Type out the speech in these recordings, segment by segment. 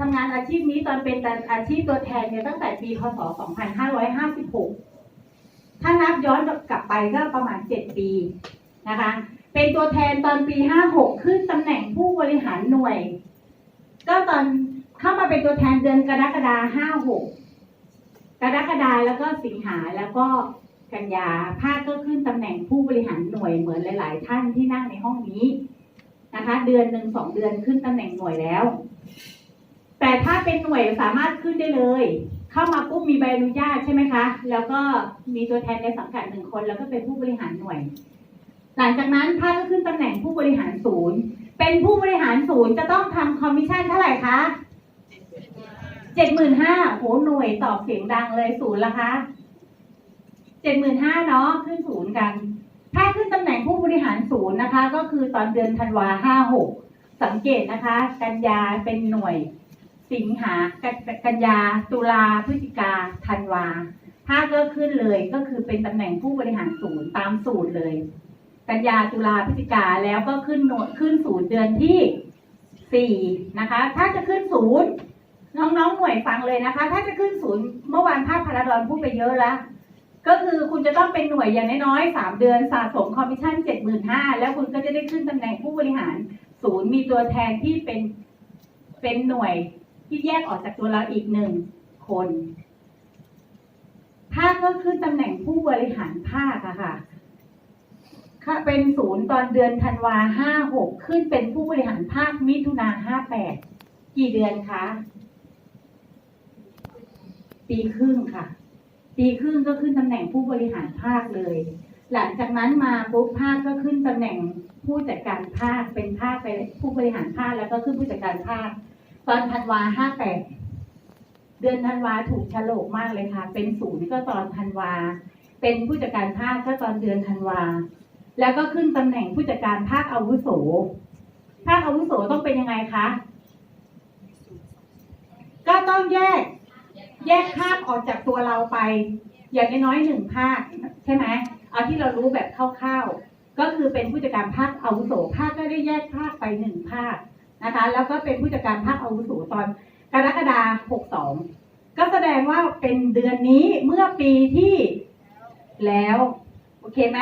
ทำงานอาชีพนี้ตอนเป็นอาชีพตัวแทนเนี่ยตั้งแต่ปีพศ 2556 ถ้านับย้อนกลับไปก็ประมาณ 7 ปีนะคะ เป็นตัวแทนตอนปี 56 ขึ้นตำแหน่งผู้บริหารหน่วย ก็ตอนเข้ามาเป็นตัวแทนเดือนกรกฎาคม 56 กรกฎาแล้วก็สิงหาแล้วก็กันยาภาคก็ขึ้นตำแหน่งผู้บริหารหน่วยเหมือนหลาย ๆ ท่านที่นั่งในห้องนี้นะคะ เดือนหนึ่งสองเดือนขึ้นตำแหน่งหน่วยแล้ว แต่ถ้าเป็นหน่วยสามารถขึ้นได้เลย เข้ามาปุ๊บมีใบอนุญาตใช่ไหมคะ แล้วก็มีตัวแทนในสังกัดหนึ่งคน แล้วก็เป็นผู้บริหารหน่วย หลังจากนั้นถ้าก็ขึ้นตำแหน่งผู้บริหารศูนย์ เป็นผู้บริหารศูนย์จะต้องทำคอมมิชชั่นเท่าไหร่คะเจ็ดหมื่นห้าโหหน่วยตอบเสียงดังเลยศูนย์ละคะเจ็ดหมื่นห้าเนาะขึ้นศูนย์กัน ถ้าขึ้นตำแหน่งผู้บริหารศูนย์นะคะ ก็คือตอนเดือนธันวาห้าหกสังเกตนะคะ กันยาเป็นหน่วย สิงหากันกันยา ตุลาพฤศจิกาธันวา ถ้าก็ขึ้นเลยก็คือเป็นตำแหน่งผู้บริหารศูนย์ตามสูตรเลย กันยาตุลาพฤศจิกาแล้วก็ขึ้นหน่วยขึ้นศูนย์เดือนที่สี่นะคะ ถ้าจะขึ้นศูนย์น้องๆหน่วยฟังเลยนะคะ ถ้าจะขึ้นศูนย์เมื่อวานภาคพาราดอนพูดไปเยอะแล้วก็คือคุณจะต้องเป็นหน่วยอย่างน้อยๆสามเดือนสะสมคอมมิชชั่นเจ็ดหมื่นห้าแล้วคุณก็จะได้ขึ้นตำแหน่งผู้บริหาร ศูนย์มีตัวแทนที่เป็นเป็นหน่วย ที่แยกออกจากตัวเราอีกหนึ่งคน ภาคก็ขึ้นตำแหน่งผู้บริหารภาคอะค่ะค่ะเป็นศูนย์ตอนเดือนธันวาห้าหกขึ้นเป็นผู้บริหารภาคมิถุนาห้าแปดกี่เดือนคะปีครึ่งค่ะปีครึ่งก็ขึ้นตำแหน่งผู้บริหารภาคเลย หลังจากนั้นมาปุ๊บภาคก็ขึ้นตำแหน่งผู้จัดการภาคเป็นภาคไปผู้บริหารภาคแล้วก็ขึ้นผู้จัดการภาค ตอนธันวาห้าแปดเดือนธันวาถูกฉลกมากเลยค่ะ เป็นศูนย์ก็ตอนธันวา เป็นผู้จัดการภาคก็ตอนเดือนธันวา แล้วก็ขึ้นตำแหน่งผู้จัดการภาคอาวุโส ภาคอาวุโสต้องเป็นยังไงคะ ก็ต้องแยก แยกภาคออกจากตัวเราไป อย่างน้อยหนึ่งภาคใช่ไหมเอาที่เรารู้แบบคร่าวๆก็คือเป็นผู้จัดการภาคอาวุโสภาคก็ได้แยกภาคไปหนึ่งภาค นะคะ แล้วก็เป็นผู้จัดการภาคอาวุโสตอนกรกฎาคม62 ก็แสดงว่าเป็นเดือนนี้เมื่อปีที่แล้ว โอเคไหม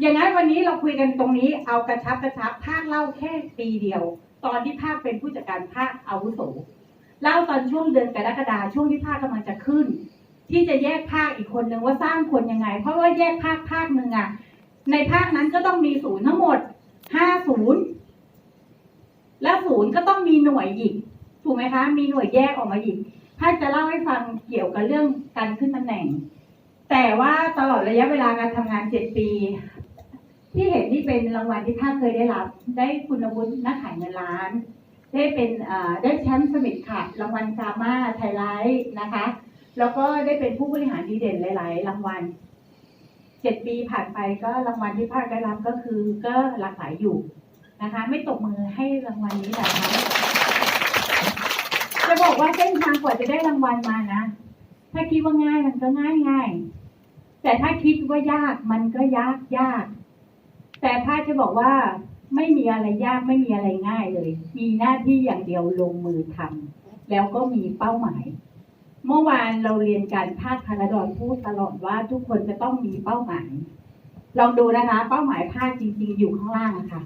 อย่างนั้นวันนี้เราคุยกันตรงนี้เอากระชับกระชับภาคเล่าแค่ปีเดียว ตอนที่ภาคเป็นผู้จัดการภาคอาวุโสเล่าตอนช่วงเดือนกรกฎาช่วงที่ภาคกำลังจะขึ้น ที่จะแยกภาคอีกคนนึงว่าสร้างคนยังไง เพราะว่าแยกภาคภาคหนึ่งอะในภาคนั้นก็ต้องมีศูนย์ทั้งหมดห้าศูนย์ แล้วศูนย์ก็ต้องมีหน่วยอีกถูกไหมคะ มีหน่วยแยกออกมาอีกถ้าจะเล่าให้ฟังเกี่ยวกับเรื่องการขึ้นตำแหน่ง แต่ว่าตลอดระยะเวลาการทำงานเจ็ดปี ที่เห็นนี่เป็นรางวัลที่ภาคเคยได้รับ ได้คุณวุฒินักขายเงินล้าน ได้เป็นได้แชมป์สมิธค่ะรางวัลกามาไทยไลท์นะคะ แล้วก็ได้เป็นผู้บริหารดีเด่นหลาย ๆ รางวัลเจ็ดปีผ่านไปก็รางวัลที่ภาคได้รับก็คือก็หลากหลายอยู่นะคะ ไม่ตกมือให้ราง วัลนี้นะคะจะบอกว่าเส้นทางกว่าจะได้รางวัลมานะ ถ้าคิดว่าง่ายมันก็ง่ายง่ายแต่ถ้าคิดว่ายากมันก็ยากยาก แต่ถ้าจะบอกว่าไม่มีอะไรยากไม่มีอะไรง่ายเลย มีหน้าที่อย่างเดียวลงมือทำแล้วก็มีเป้าหมาย เมื่อวานเราเรียนการภาคพาราดอนพูดตลอดว่าทุกคนจะต้องมีเป้าหมาย ลองดูนะคะ เป้าหมายภาคจริง ๆ อยู่ข้างล่างะค่ะ